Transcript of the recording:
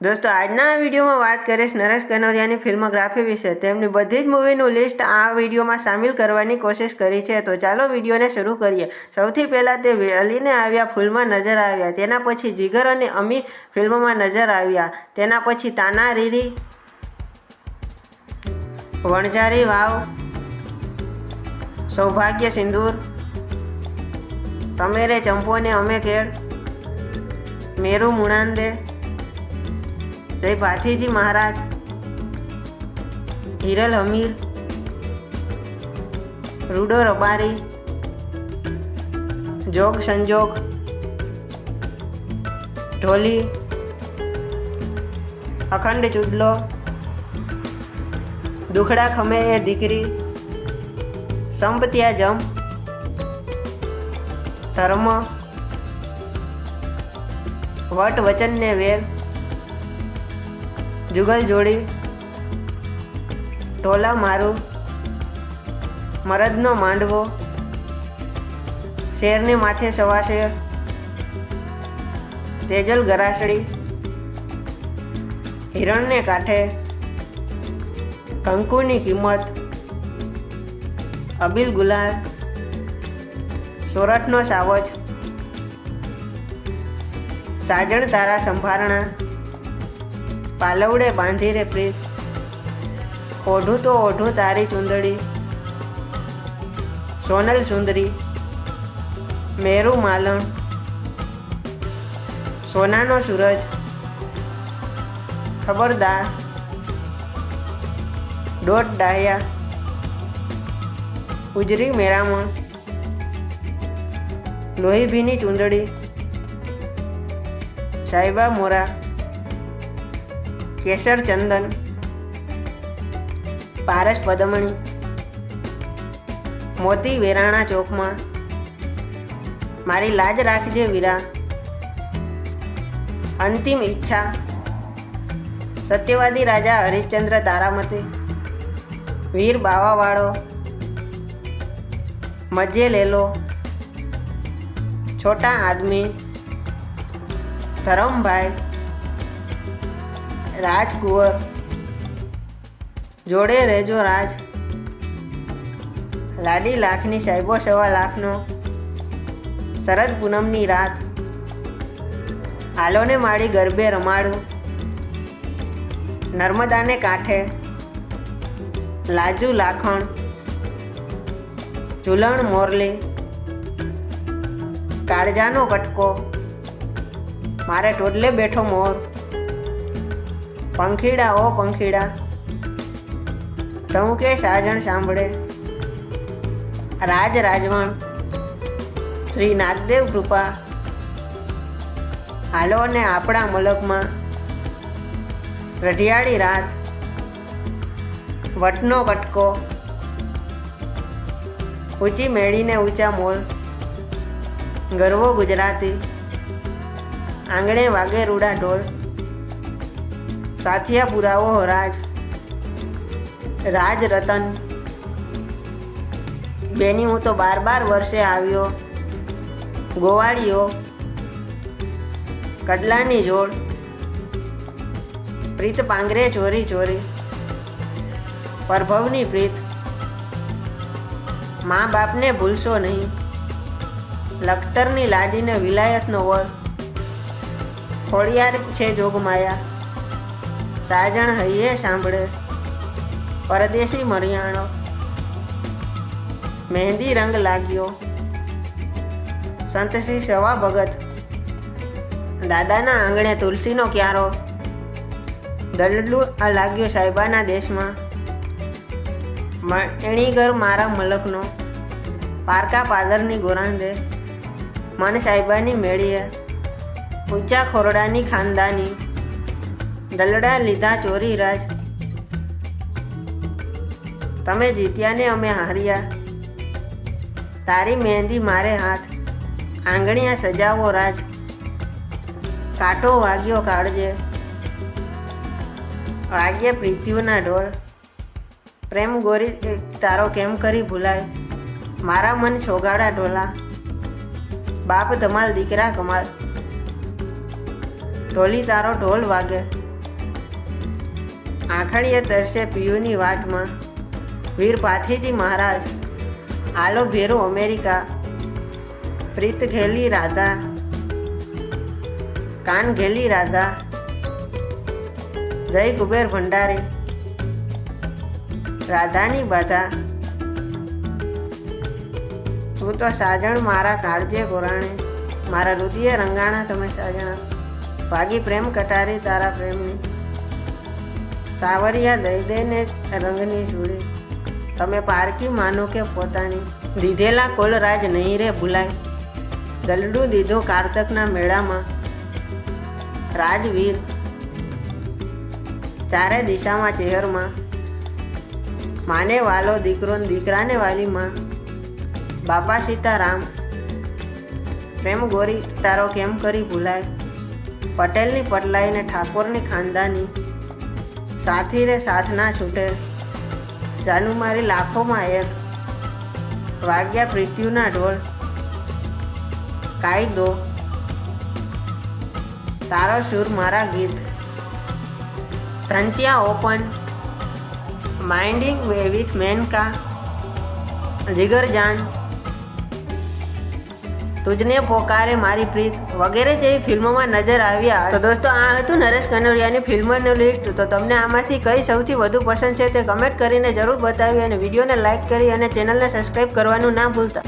દોસ્તો, આજના વિડીયોમાં વાત કરીશ નરેશ કનોરિયાની ફિલ્મોગ્રાફી વિશે. તેમની બધી જ મૂવીનું લિસ્ટ આ વિડીયોમાં સામેલ કરવાની કોશિશ કરી છે. તો ચાલો વિડીયોને શરૂ કરીએ. સૌથી પહેલાં તે અલીને આવ્યા ફૂલમાં નજર આવ્યા. તેના પછી જીગર અને અમી ફિલ્મમાં નજર આવ્યા. તેના પછી તાના, રીરી, વણઝારી, વાવ, સૌભાગ્ય સિંદૂર તમે રે ચંપોને અમે કેળ, મેરુ મુણાંદે જય ભાથીજી મહારાજ. હિરલ હમીર. રૂડો રબારી. જોગ સંજોગ. ઢોલી. અખંડ ચૂદલો દુખડા ખમે એ દીકરી. સંપત્યા જમ. ધર્મ. વટ વચનને વેર જુગલ જોડી, ટોલા મારું, મરદનો માંડવો, શેરને માથે સવાશેર તેજલ ગરાસડી, હિરણને કાંઠે, કંકુની કિંમત, અબિલ ગુલાલ, સોરઠનો સાવજ, સાજણ તારા સંભારણા પાલવડે બાંધી રે પ્રીત. ઓઢું તો ઓઢું તારી ચુંદડી. સોનલ સુંદરી, મેરુ માલણ, સોનાનો સૂરજ, ખબરદાર, દોઢ ડાહ્યા, ઉજરી મેરામણ, લોહી ભીની ચૂંદડી સાહેબા મોરા કેસર ચંદન, પારસ પદમણી, મોતી વેરાણા ચોકમાં, મારી લાજ રાખજે વીરા. અંતિમ ઈચ્છા, સત્યવાદી રાજા હરિશ્ચંદ્ર તારામતી, વીર બાવાવાળો, મજે લેલો, છોટા આદમી, ધરમભાઈ રાજકુંવર જોડે રેજો રાજ. લાડી લાખની સાહેબો સવા લાખનો. શરદ પૂનમની રાત. હાલોને માળી ગરબે રમાડું. નર્મદાને કાંઠે. લાજુ લાખણ. ઝૂલણ મોરલી. કાળજાનો કટકો. મારે ટોડલે બેઠો મોર. પંખીડા ઓ પંખીડા. ટહુકે સાજણ સાંભળે. રાજ રાજવણ, શ્રી નાગદેવ કૃપા. હાલો ને આપણા મલકમાં. રઢિયાળી રાત. વટનો કટકો. ઊંચી મેળીને ઊંચા મોલ. ગરવો ગુજરાતી. આંગણે વાગે રૂડા ઢોલ. સાથિયા પુરાવો રાજ. રાજ રતન. બેની હું તો બાર બાર વર્ષે આવ્યો. ગોવાળીઓ. કડલાની જોડ. પ્રીત પાંગરે ચોરી ચોરી. પરભવની પ્રીત. મા બાપને ભૂલશો નહીં. લખતરની લાડીને વિલાયતનો વર. ખોડિયાર છે જોગમાયા. સાજણ હૈયે સાંભળે. પરદેશી મરિયાણો. મહેંદી રંગ લાગ્યો. સંત શ્રી સવા ભગત. દાદાના આંગણે તુલસીનો ક્યારો. દલડુ આ લાગ્યો સાહેબાના દેશમાં. એણીગર મારા મલકનો. પારકા પાદરની ગોરાંદે. મન સાહેબાની મેળીએ. ઊંચા ખોરડાની ખાનદાની. દલડા લીધા ચોરી રાજ. તમે જીત્યા ને અમે હાર્યા. તારી મહેંદી મારે હાથ. આંગણિયા સજાવો રાજ. કાંટો વાગ્યો કાળજે. વાગ્યે પ્રીતિઓના ઢોળ પ્રેમ ગોરી તારો કેમ કરી ભૂલાય? મારા મન છોગાડા ઢોલા. બાપ ધમાલ, દીકરા કમાલ. ઢોલી તારો ઢોલ વાગે. આખણીએ તરસે પિયુની વાટમાં. વીર પાથીજી મહારાજ, આલો ભેરો અમેરિકા. પ્રીત ઘેલી રાધા. કાન ઘેલી રાધા. જય કુબેર ભંડારી. રાધાની બાધા. તું તો સાજણ મારા કાળજે ગોરાણે મારા રુદિયે રંગાણા તમે સાજણા. ભાગી પ્રેમ કટારી તારા પ્રેમની. સાવરિયા દઈ દઈને રંગની જોડી. તમે પારકી માનો કે પોતાની. દીધેલા કોલરાજ નહીં રે ભૂલાય. દલડું દીધો કારતકના મેળામાં. રાજવીર ચારે દિશામાં ચહેરમાં. માને વાલો દીકરો દીકરાને વાલીમાં. બાપા સીતારામ. પ્રેમ ગોરી, તારો કેમ કરી ભૂલાય? પટેલની પટલાઈને ઠાકોરની ખાનદાની. સાથી રે સાથ ના છૂટે. જાનુ મારી લાખોમાં એક. વાગ્યા પ્રીત્યુના ઢોળ કાયદો તારો સુર મારા ગીત. ધંતિયા ઓપન. માઇન્ડિંગ વિથ મેનકા જીગરજાન. તુજને પોકારે મારી પ્રીત વગેરે જેવી ફિલ્મોમાં નજર આવ્યા. તો દોસ્તો, આ હતું નરેશ કનોડિયાની ફિલ્મોનું લિસ્ટ. તો તમને આમાંથી કઈ સૌથી વધુ પસંદ છે તે કમેન્ટ કરીને જરૂર બતાવી અને વિડીયોને લાઇક કરી અને ચેનલને સબસ્ક્રાઈબ કરવાનું ના ભૂલતા.